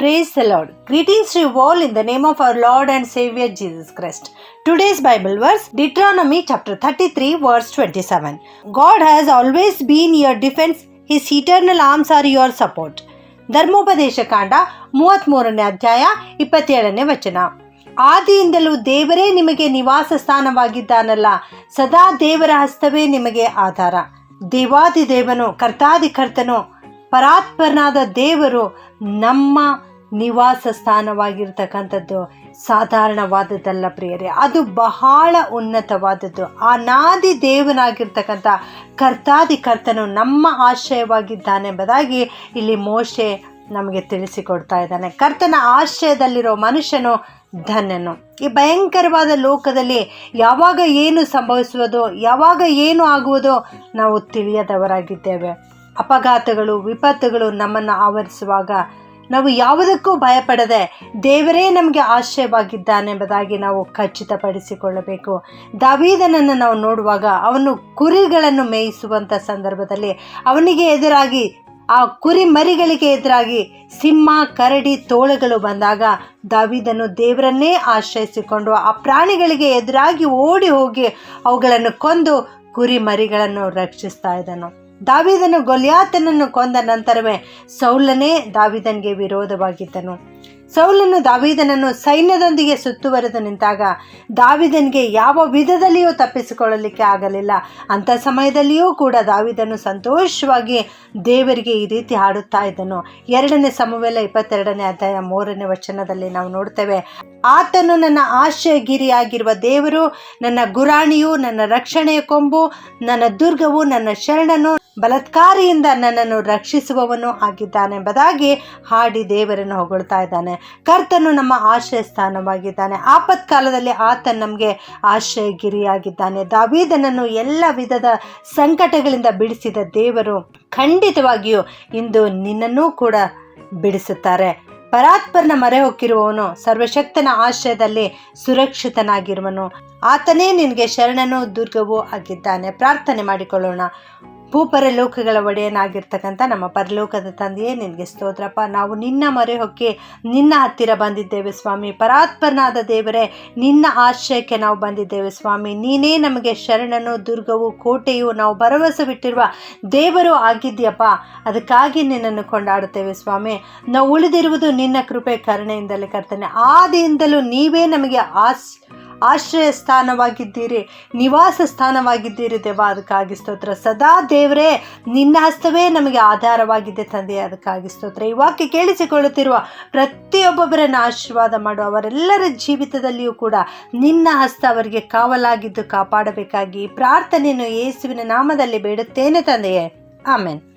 Praise the lord greeting ಶ್ರೀ wall in the name of our lord and saviour Jesus Christ today's Bible verse Deuteronomy chapter thirty three verse twenty seven God has always been your defence his eternal arms are your support ಧರ್ಮೋಪದೇಶ ಕಾಂಡ ಮೂವತ್ತ್ ಅಧ್ಯಾಯ ಇಪ್ಪತ್ತೇಳನೇ ವಚನ ಆದಿಯಿಂದಲೂ ದೇವರೇ ನಿಮಗೆ ನಿವಾಸ ಸ್ಥಾನವಾಗಿದ್ದಾನಲ್ಲ. ಸದಾ ದೇವರ ಹಸ್ತವೇ ನಿಮಗೆ ಆಧಾರ. ದೇವಾದಿ ದೇವನು ಕರ್ತಾದಿ ಕರ್ತನು ಪರಾತ್ಪರನಾದ ದೇವರು ನಮ್ಮ ನಿವಾಸ ಸ್ಥಾನವಾಗಿರ್ತಕ್ಕಂಥದ್ದು ಸಾಧಾರಣವಾದದ್ದಲ್ಲ ಪ್ರಿಯರೇ. ಅದು ಬಹಳ ಉನ್ನತವಾದದ್ದು. ಅನಾದಿ ದೇವನಾಗಿರ್ತಕ್ಕಂಥ ಕರ್ತಾದಿ ಕರ್ತನು ನಮ್ಮ ಆಶ್ರಯವಾಗಿದ್ದಾನೆಂಬುದಾಗಿ ಇಲ್ಲಿ ಮೋಶೆ ನಮಗೆ ತಿಳಿಸಿಕೊಡ್ತಾ ಇದ್ದಾನೆ. ಕರ್ತನ ಆಶ್ರಯದಲ್ಲಿರೋ ಮನುಷ್ಯನು ಧನ್ಯನು. ಈ ಭಯಂಕರವಾದ ಲೋಕದಲ್ಲಿ ಯಾವಾಗ ಏನು ಸಂಭವಿಸುವುದೋ, ಯಾವಾಗ ಏನು ಆಗುವುದೋ ನಾವು ತಿಳಿಯದವರಾಗಿದ್ದೇವೆ. ಅಪಘಾತಗಳು, ವಿಪತ್ತುಗಳು ನಮ್ಮನ್ನು ಆವರಿಸುವಾಗ ನಾವು ಯಾವುದಕ್ಕೂ ಭಯಪಡದೆ ದೇವರೇ ನಮಗೆ ಆಶ್ರಯವಾಗಿದ್ದಾನೆಂಬುದಾಗಿ ನಾವು ಖಚಿತಪಡಿಸಿಕೊಳ್ಳಬೇಕು. ದಾವೀದನನ್ನು ನಾವು ನೋಡುವಾಗ ಅವನು ಕುರಿಗಳನ್ನು ಮೇಯಿಸುವಂಥ ಸಂದರ್ಭದಲ್ಲಿ ಅವನಿಗೆ ಎದುರಾಗಿ, ಆ ಕುರಿ ಮರಿಗಳಿಗೆ ಎದುರಾಗಿ ಸಿಂಹ, ಕರಡಿ, ತೋಳುಗಳು ಬಂದಾಗ ದಾವಿದನು ದೇವರನ್ನೇ ಆಶ್ರಯಿಸಿಕೊಂಡು ಆ ಪ್ರಾಣಿಗಳಿಗೆ ಎದುರಾಗಿ ಓಡಿ ಹೋಗಿ ಅವುಗಳನ್ನು ಕೊಂದು ಕುರಿ ಮರಿಗಳನ್ನು ರಕ್ಷಿಸ್ತಾ ಇದ್ದನು. ದಾವಿದನು ಗೊಲಿಯಾತನನ್ನು ಕೊಂದ ನಂತರವೇ ಸೌಲನೇ ದಾವಿದನಿಗೆ ವಿರೋಧವಾಗಿದ್ದನು. ಸೌಲನು ದಾವಿದನನ್ನು ಸೈನ್ಯದೊಂದಿಗೆ ಸುತ್ತುವರೆದು ನಿಂತಾಗ ದಾವಿದನಿಗೆ ಯಾವ ವಿಧದಲ್ಲಿಯೂ ತಪ್ಪಿಸಿಕೊಳ್ಳಲಿಕ್ಕೆ ಆಗಲಿಲ್ಲ. ಅಂಥ ಸಮಯದಲ್ಲಿಯೂ ಕೂಡ ದಾವಿದನು ಸಂತೋಷವಾಗಿ ದೇವರಿಗೆ ಈ ರೀತಿ ಹಾಡುತ್ತಾ ಇದ್ದನು. ಎರಡನೇ ಸಮವೆಲ್ಲ ಇಪ್ಪತ್ತೆರಡನೇ ಅಧ್ಯಾಯ ಮೂರನೇ ವಚನದಲ್ಲಿ ನಾವು ನೋಡ್ತೇವೆ ಆತನು ನನ್ನ ಆಶ್ರಯಗಿರಿಯಾಗಿರುವ ದೇವರು, ನನ್ನ ಗುರಾಣಿಯು, ನನ್ನ ರಕ್ಷಣೆಯ ಕೊಂಬು, ನನ್ನ ದುರ್ಗವು, ನನ್ನ ಶರಣನು, ಬಲತ್ಕಾರಿಯಿಂದ ನನ್ನನ್ನು ರಕ್ಷಿಸುವವನು ಆಗಿದ್ದಾನೆ ಎಂಬುದಾಗಿ ಹಾಡಿ ದೇವರನ್ನು ಹೊಗಳ್ತಾ ಇದ್ದಾನೆ. ಕರ್ತನು ನಮ್ಮ ಆಶ್ರಯ ಸ್ಥಾನವಾಗಿದ್ದಾನೆ ಆಪತ್ಕಾಲದಲ್ಲಿ ಆತ ನಮಗೆ ಆಶ್ರಯಗಿರಿಯಾಗಿದ್ದಾನೆ. ದಾವೀದನನ್ನು ಎಲ್ಲ ವಿಧದ ಸಂಕಟಗಳಿಂದ ಬಿಡಿಸಿದ ದೇವರು ಖಂಡಿತವಾಗಿಯೂ ಇಂದು ನಿನ್ನನ್ನೂ ಕೂಡ ಬಿಡಿಸುತ್ತಾರೆ. ಪರಾತ್ಪರನ ಮರೆ ಹೊಕ್ಕಿರುವವನು ಸರ್ವಶಕ್ತನ ಆಶ್ರಯದಲ್ಲಿ ಸುರಕ್ಷಿತನಾಗಿರುವನು. ಆತನೇ ನಿನಗೆ ಶರಣನೂ ದುರ್ಗವೂ ಆಗಿದ್ದಾನೆ. ಪ್ರಾರ್ಥನೆ ಮಾಡಿಕೊಳ್ಳೋಣ. ಭೂಪರಲೋಕಗಳ ಒಡೆಯನಾಗಿರ್ತಕ್ಕಂಥ ನಮ್ಮ ಪರಲೋಕದ ತಂದೆಯೇ ನಿನಗೆ ಸ್ತೋತ್ರಪ್ಪ. ನಾವು ನಿನ್ನ ಮೊರೆ ಹೊಕ್ಕಿ ನಿನ್ನ ಹತ್ತಿರ ಬಂದಿದ್ದೇವೆ ಸ್ವಾಮಿ. ಪರಾತ್ಪರನಾದ ದೇವರೇ, ನಿನ್ನ ಆಶ್ರಯಕ್ಕೆ ನಾವು ಬಂದಿದ್ದೇವೆ ಸ್ವಾಮಿ. ನೀನೇ ನಮಗೆ ಶರಣನು ದುರ್ಗವು ಕೋಟೆಯು ನಾವು ಭರವಸೆ ಬಿಟ್ಟಿರುವ ದೇವರು ಆಗಿದ್ಯಪ್ಪ ಅದಕ್ಕಾಗಿ ನಿನ್ನನ್ನು ಕೊಂಡಾಡುತ್ತೇವೆ ಸ್ವಾಮಿ. ನಾವು ಉಳಿದಿರುವುದು ನಿನ್ನ ಕೃಪೆ, ಕರುಣೆಯಿಂದಲೇ ಕರ್ತನೆ. ಆದಿಯಿಂದಲೂ ನೀವೇ ನಮಗೆ ಆಸ್ ಆಶ್ರಯ ಸ್ಥಾನವಾಗಿದ್ದೀರಿ ನಿವಾಸ ಸ್ಥಾನವಾಗಿದ್ದೀರಿ ದೇವ. ಅದಕ್ಕಾಗಿ ಸ್ತೋತ್ರ. ಸದಾ ದೇವರೇ, ನಿನ್ನ ಹಸ್ತವೇ ನಮಗೆ ಆಧಾರವಾಗಿದೆ ತಂದೆ. ಅದಕ್ಕಾಗಿ ಸ್ತೋತ್ರ. ಈ ವಾಕ್ಯ ಕೇಳಿಸಿಕೊಳ್ಳುತ್ತಿರುವ ಪ್ರತಿಯೊಬ್ಬೊಬ್ಬರನ್ನು ಆಶೀರ್ವಾದ ಮಾಡುವ ಅವರೆಲ್ಲರ ಜೀವಿತದಲ್ಲಿಯೂ ಕೂಡ ನಿನ್ನ ಹಸ್ತ ಅವರಿಗೆ ಕಾವಲಾಗಿದ್ದು ಕಾಪಾಡಬೇಕಾಗಿ ಪ್ರಾರ್ಥನೆಯನ್ನು ಯೇಸುವಿನ ನಾಮದಲ್ಲಿ ಬೇಡುತ್ತೇನೆ ತಂದೆಯೇ. ಆಮೇನ್.